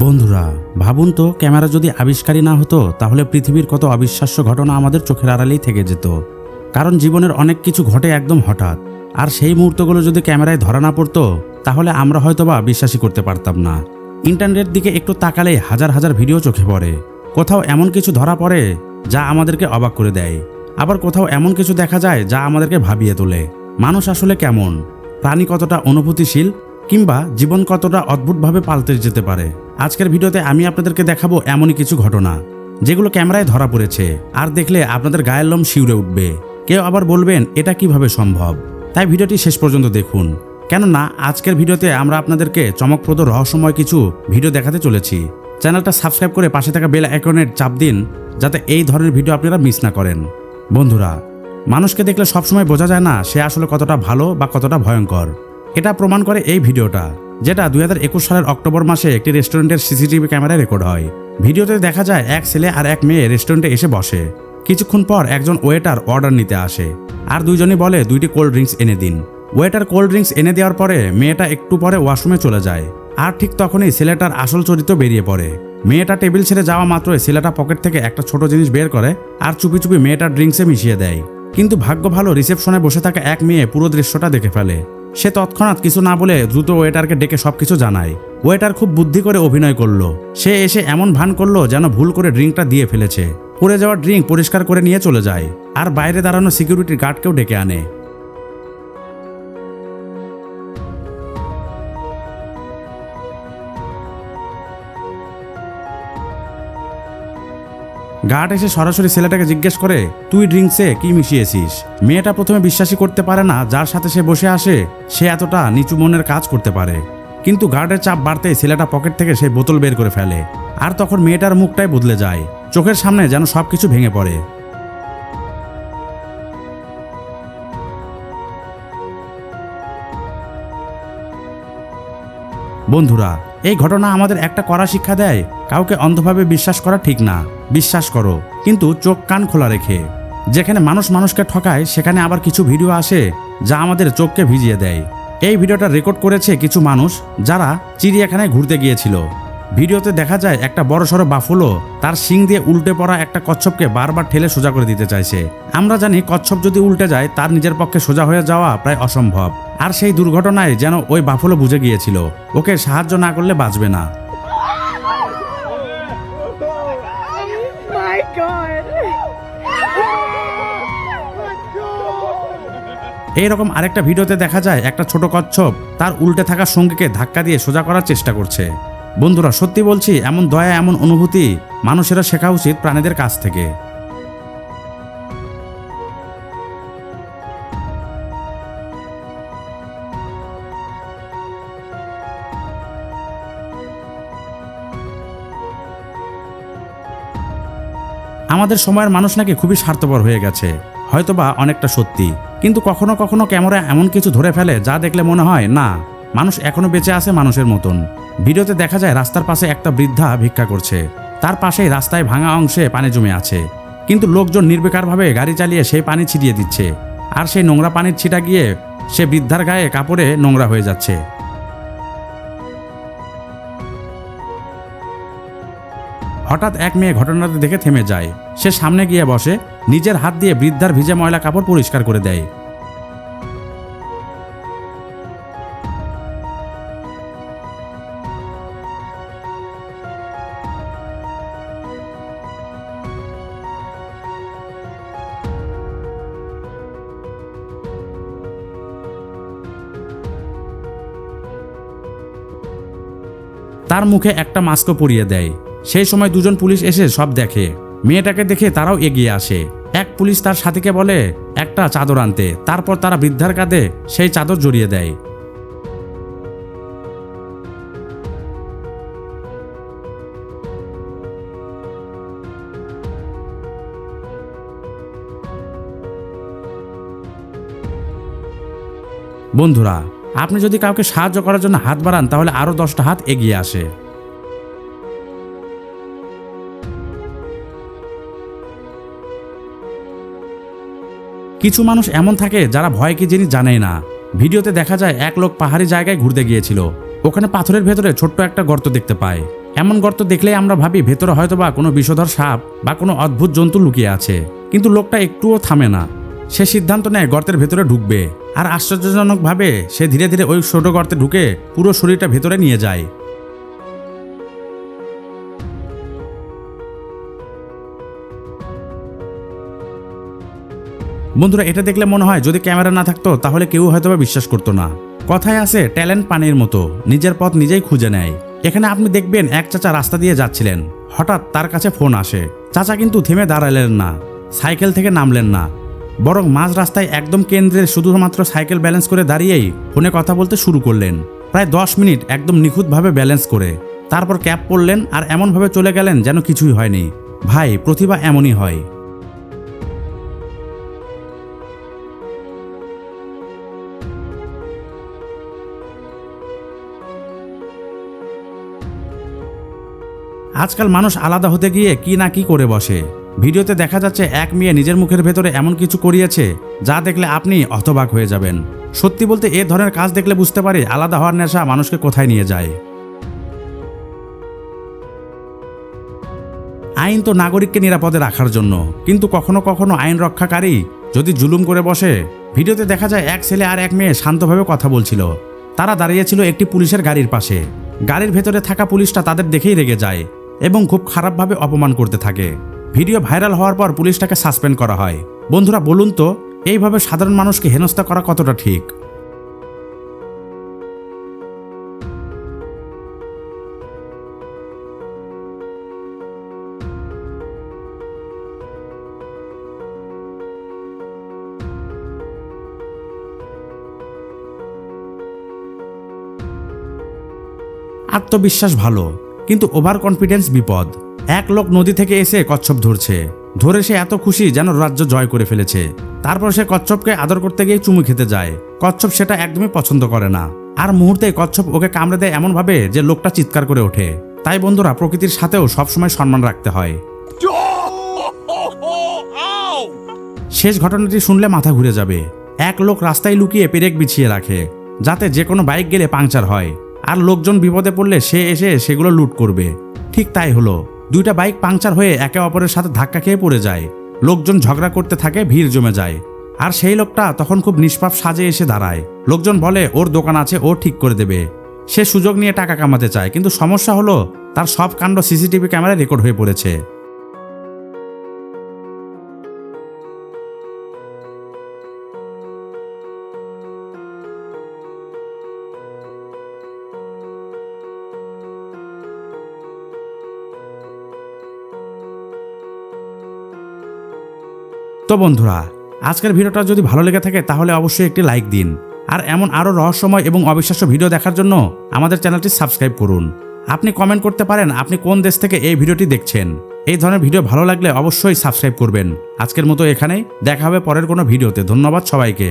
বন্ধুরা, ভাবুন তো, ক্যামেরা যদি আবিষ্কারই না হতো, তাহলে পৃথিবীর কত অবিশ্বাস্য ঘটনা আমাদের চোখের আড়ালেই থেকে যেত। কারণ জীবনের অনেক কিছু ঘটে একদম হঠাৎ। আর সেই মুহূর্তগুলো যদি ক্যামেরায় ধরা না পড়তো, তাহলে আমরা হয়তোবা বিশ্বাসই করতে পারতাম না। ইন্টারনেট দিকে একটু তাকালে হাজার হাজার ভিডিও চোখে পড়ে। কোথাও এমন কিছু ধরা পড়ে, যা আমাদেরকে অবাক করে দেয়। আবার কোথাও এমন কিছু দেখা যায়, যা আমাদেরকে ভাবিয়ে তোলে। মানুষ আসলে কেমন? প্রাণী কতটা অনুভূতিশীল কিংবা জীবন কতটা অদ্ভুতভাবে পাল্টে যেতে পারে। আজকের ভিডিওতে আমি আপনাদেরকে দেখাবো এমনই কিছু ঘটনা, যেগুলো ক্যামেরায় ধরা পড়েছে, আর দেখলে আপনাদের গায়ের লোম শিউরে উঠবে। কেউ আবার বলবেন, এটা কীভাবে সম্ভব? তাই ভিডিওটি শেষ পর্যন্ত দেখুন। কেননা, আজকের ভিডিওতে আমরা আপনাদেরকে চমকপ্রদ রহস্যময় কিছু ভিডিও দেখাতে চলেছি। চ্যানেলটা সাবস্ক্রাইব করে পাশে থাকা বেল আইকনের চাপ দিন, যাতে এই ধরনের ভিডিও আপনারা মিস না করেন। বন্ধুরা, মানুষকে দেখলে সবসময় বোঝা যায় না, সে আসলে কতটা ভালো বা কতটা ভয়ঙ্কর। এটা প্রমাণ করে এই ভিডিওটা, যেটা দুই হাজার একুশ সালের অক্টোবর মাসে একটি রেস্টুরেন্টের সিসিটিভি ক্যামেরায় রেকর্ড হয়। ভিডিওতে দেখা যায় এক ছেলে আর এক মেয়ে রেস্টুরেন্টে এসে বসে। কিছুক্ষণ পর একজন ওয়েটার অর্ডার নিতে আসে। আর দুইজনই বলে, দুইটি কোল্ড ড্রিঙ্কস এনে দিন। ওয়েটার কোল্ড ড্রিঙ্কস এনে দেওয়ার পরে মেয়েটা একটু পরে ওয়াশরুমে চলে যায়। আর ঠিক তখনই ছেলেটার আসল চরিত্র বেরিয়ে পড়ে। মেয়েটা টেবিল ছেড়ে যাওয়া মাত্রই ছেলেটা পকেট থেকে একটা ছোট জিনিস বের করে আর চুপি চুপি মেয়েটার ড্রিঙ্কসে মিশিয়ে দেয়। কিন্তু ভাগ্য ভালো, রিসেপশনে বসে থাকা এক মেয়ে পুরো দৃশ্যটা দেখে ফেলে। সে তৎক্ষণাৎ কিছু না বলে দ্রুত ওয়েটারকে ডেকে সবকিছু জানায়। ওয়েটার খুব বুদ্ধি করে অভিনয় করল। সে এসে এমন ভান করল যেন ভুল করে ড্রিঙ্কটা দিয়ে ফেলেছে। পড়ে যাওয়া ড্রিঙ্ক পরিষ্কার করে নিয়ে চলে যায়। আর বাইরে দাঁড়ানো সিকিউরিটি গার্ডকেও ডেকে আনে। গার্ড এসে সরাসরি ছেলেটাকে জিজ্ঞেস করে, তুই ড্রিঙ্কসে কি মিশিয়েছিস? মেয়েটা প্রথমে বিশ্বাসই করতে পারে না, যার সাথে সে বসে আসে, সে এতটা নিচু মনের কাজ করতে পারে। কিন্তু গার্ডের চাপ বাড়তেই ছেলেটা পকেট থেকে সেই বোতল বের করে ফেলে। আর তখন মেয়েটার মুখটাই বদলে যায়, চোখের সামনে যেন সব কিছু ভেঙে পড়ে। বন্ধুরা, এই ঘটনা আমাদের একটা কড়া শিক্ষা দেয়, কাউকে অন্ধভাবে বিশ্বাস করা ঠিক না। বিশ্বাস করো, কিন্তু চোখ কান খোলা রেখে। যেখানে মানুষ মানুষকে ঠকায়, সেখানে আবার কিছু ভিডিও আসে যা আমাদের চোখকে ভিজিয়ে দেয়। এই ভিডিওটা রেকর্ড করেছে কিছু মানুষ যারা চিড়িয়াখানায় ঘুরতে গিয়েছিল। ভিডিওতে দেখা যায় একটা বড় সড়ো বাফুলো তার শিং দিয়ে উল্টে পড়া একটা কচ্ছপকে বারবার ঠেলে সোজা করে দিতে চাইছে। আমরা জানি কচ্ছপ যদি উল্টে যায়, তার নিজের পক্ষে সোজা হয়ে যাওয়া প্রায় অসম্ভব। আর সেই দুর্ঘটনায় যেন ওই বাফুলো বুঝে গিয়েছিল। ওকে সাহায্য না করলে বাঁচবে না। এইরকম আরেকটা ভিডিওতে দেখা যায় একটা ছোট কচ্ছপ তার উল্টে থাকা সঙ্গীকে ধাক্কা দিয়ে সোজা করার চেষ্টা করছে। বন্ধুরা, সত্যি বলছি, এমন দয়া, এমন অনুভূতি মানুষেরা শেখা উচিত প্রাণীদের কাছ থেকে। আমাদের সময়ের মানুষ নাকি খুবই স্বার্থপর হয়ে গেছে। হয়তোবা অনেকটা সত্যি। কিন্তু কখনো কখনো ক্যামেরা এমন কিছু ধরে ফেলে যা দেখলে মনে হয়, না, মানুষ এখনও বেঁচে আছে মানুষের মতন। ভিডিওতে দেখা যায়, রাস্তার পাশে একটা বৃদ্ধা ভিক্ষা করছে। তার পাশেই রাস্তায় ভাঙা অংশে পানি জমে আছে। কিন্তু লোকজন নির্বিকারভাবে গাড়ি চালিয়ে সেই পানি ছিটিয়ে দিচ্ছে। আর সেই নোংরা পানির ছিটা গিয়ে সে বৃদ্ধার গায়ে কাপড়ে নোংরা হয়ে যাচ্ছে। হঠাৎ এক মেয়ে ঘটনাটা দেখে থেমে যায়। সে সামনে গিয়ে বসে নিজের হাত দিয়ে বৃদ্ধার ভিজে ময়লা কাপড় পরিষ্কার করে দেয়। তার মুখে একটা মাস্কও পরিয়ে দেয়। সেই সময় দুজন পুলিশ এসে সব দেখে। মেয়েটাকে দেখে তারাও এগিয়ে আসে। এক পুলিশ তার সাথীকে বলে, একটা চাদর আনতে। তারপর তারা বৃদ্ধার কাঁধে সেই চাদর জড়িয়ে দেয়। বন্ধুরা, আপনি যদি কাউকে সাহায্য করার জন্য হাত বাড়ান, তাহলে আরও দশটা হাত এগিয়ে আসে। কিছু মানুষ এমন থাকে যারা ভয় কি জিনিস জানেই না। ভিডিওতে দেখা যায় এক লোক পাহাড়ি জায়গায় ঘুরতে গিয়েছিল। ওখানে পাথরের ভেতরে ছোট্ট একটা গর্ত দেখতে পায়। এমন গর্ত দেখলেই আমরা ভাবি ভেতরে হয়তো বা কোনো বিষধর সাপ বা কোনো অদ্ভুত জন্তু লুকিয়ে আছে। কিন্তু লোকটা একটুও থামে না। সে সিদ্ধান্ত নেয় গর্তের ভেতরে ঢুকবে। আর আশ্চর্যজনকভাবে সে ধীরে ধীরে ওই ছোট গর্তে ঢুকে পুরো শরীরটা ভেতরে নিয়ে যায়। বন্ধুরা, এটা দেখলে মনে হয় যদি ক্যামেরা না থাকতো, তাহলে কেউ হয়তোবা বিশ্বাস করতো না। কথায় আছে, ট্যালেন্ট পানির মতো, নিজের পথ নিজেই খুঁজে নেয়। এখানে আপনি দেখবেন এক চাচা রাস্তা দিয়ে যাচ্ছিলেন। হঠাৎ তার কাছে ফোন আসে। চাচা কিন্তু থেমে দাঁড়ালেন না, সাইকেল থেকে নামলেন না। বরং মাঝ রাস্তায় একদম কেন্দ্রে শুধুমাত্র সাইকেল ব্যালেন্স করে দাঁড়িয়েই ফোনে কথা বলতে শুরু করলেন। প্রায় দশ মিনিট একদম নিখুঁতভাবে ব্যালেন্স করে। তারপর ক্যাপ পরলেন আর এমনভাবে চলে গেলেন যেন কিছুই হয়নি। ভাই, প্রতিভা এমনই হয়। আজকাল মানুষ আলাদা হতে গিয়ে কি না কি করে বসে। ভিডিওতে দেখা যাচ্ছে এক মেয়ে নিজের মুখের ভেতরে এমন কিছু করিয়েছে, যা দেখলে আপনি হতবাক হয়ে যাবেন। সত্যি বলতে এ ধরনের কাজ দেখলে বুঝতে পারি আলাদা হওয়ার নেশা মানুষকে কোথায় নিয়ে যায়। আইন তো নাগরিককে নিরাপদে রাখার জন্য, কিন্তু কখনো কখনো আইন রক্ষাকারী যদি জুলুম করে বসে, ভিডিওতে দেখা যায় এক ছেলে আর এক মেয়ে শান্তভাবে কথা বলছিল। তারা দাঁড়িয়েছিল একটি পুলিশের গাড়ির পাশে। গাড়ির ভেতরে থাকা পুলিশটা তাদের দেখেই রেগে যায়। এবং খুব খারাপভাবে অপমান করতে থাকে। ভিডিও ভাইরাল হওয়ার পর পুলিশটাকে সাসপেন্ড করা হয়। বন্ধুরা, বলুন তো, এইভাবে সাধারণ মানুষকে হেনস্থা করা কতটা ঠিক? আত্মবিশ্বাস ভালো। কিন্তু ওভার কনফিডেন্স বিপদ। এক লোক নদী থেকে এসে কচ্ছপ ধরছে। ধরে সে এত খুশি যেন রাজ্য জয় করে ফেলেছে। তারপর সে কচ্ছপকে আদর করতে গিয়ে চুমু খেতে যায়। কচ্ছপ সেটা একদমই পছন্দ করে না। আর মুহূর্তে কচ্ছপ ওকে কামড়ে দেয় এমনভাবে যে লোকটা চিৎকার করে ওঠে। তাই বন্ধুরা, প্রকৃতির সাথেও সবসময় সম্মান রাখতে হয়। শেষ ঘটনাটি শুনলে মাথা ঘুরে যাবে। এক লোক রাস্তায় লুকিয়ে পেরেক বিছিয়ে রাখে, যাতে যে কোনো বাইক গেলে পাংচার হয়। আর লোকজন বিপদে পড়লে সে এসে সেগুলো লুট করবে। ঠিক তাই হলো। দুইটা বাইক পাংচার হয়ে একে অপরের সাথে ধাক্কা খেয়ে পড়ে যায়। লোকজন ঝগড়া করতে থাকে, ভিড় জমে যায়। আর সেই লোকটা তখন খুব নিষ্পাপ সাজে এসে দাঁড়ায়। লোকজন বলে, ওর দোকান আছে, ও ঠিক করে দেবে। সে সুযোগ নিয়ে টাকা কামাতে চায়, কিন্তু সমস্যা হলো তার সব কাণ্ড সিসিটিভি ক্যামেরায় রেকর্ড হয়ে পড়েছে। তো বন্ধুরা, আজকের ভিডিওটা যদি ভালো লেগে থাকে, তাহলে অবশ্যই একটি লাইক দিন। আর এমন আরও রহস্যময় এবং অবিশ্বাস্য ভিডিও দেখার জন্য আমাদের চ্যানেলটি সাবস্ক্রাইব করুন। আপনি কমেন্ট করতে পারেন, আপনি কোন দেশ থেকে এই ভিডিওটি দেখছেন। এই ধরনের ভিডিও ভালো লাগলে অবশ্যই সাবস্ক্রাইব করবেন। আজকের মতো এখানেই, দেখা হবে পরের কোনো ভিডিওতে। ধন্যবাদ সবাইকে।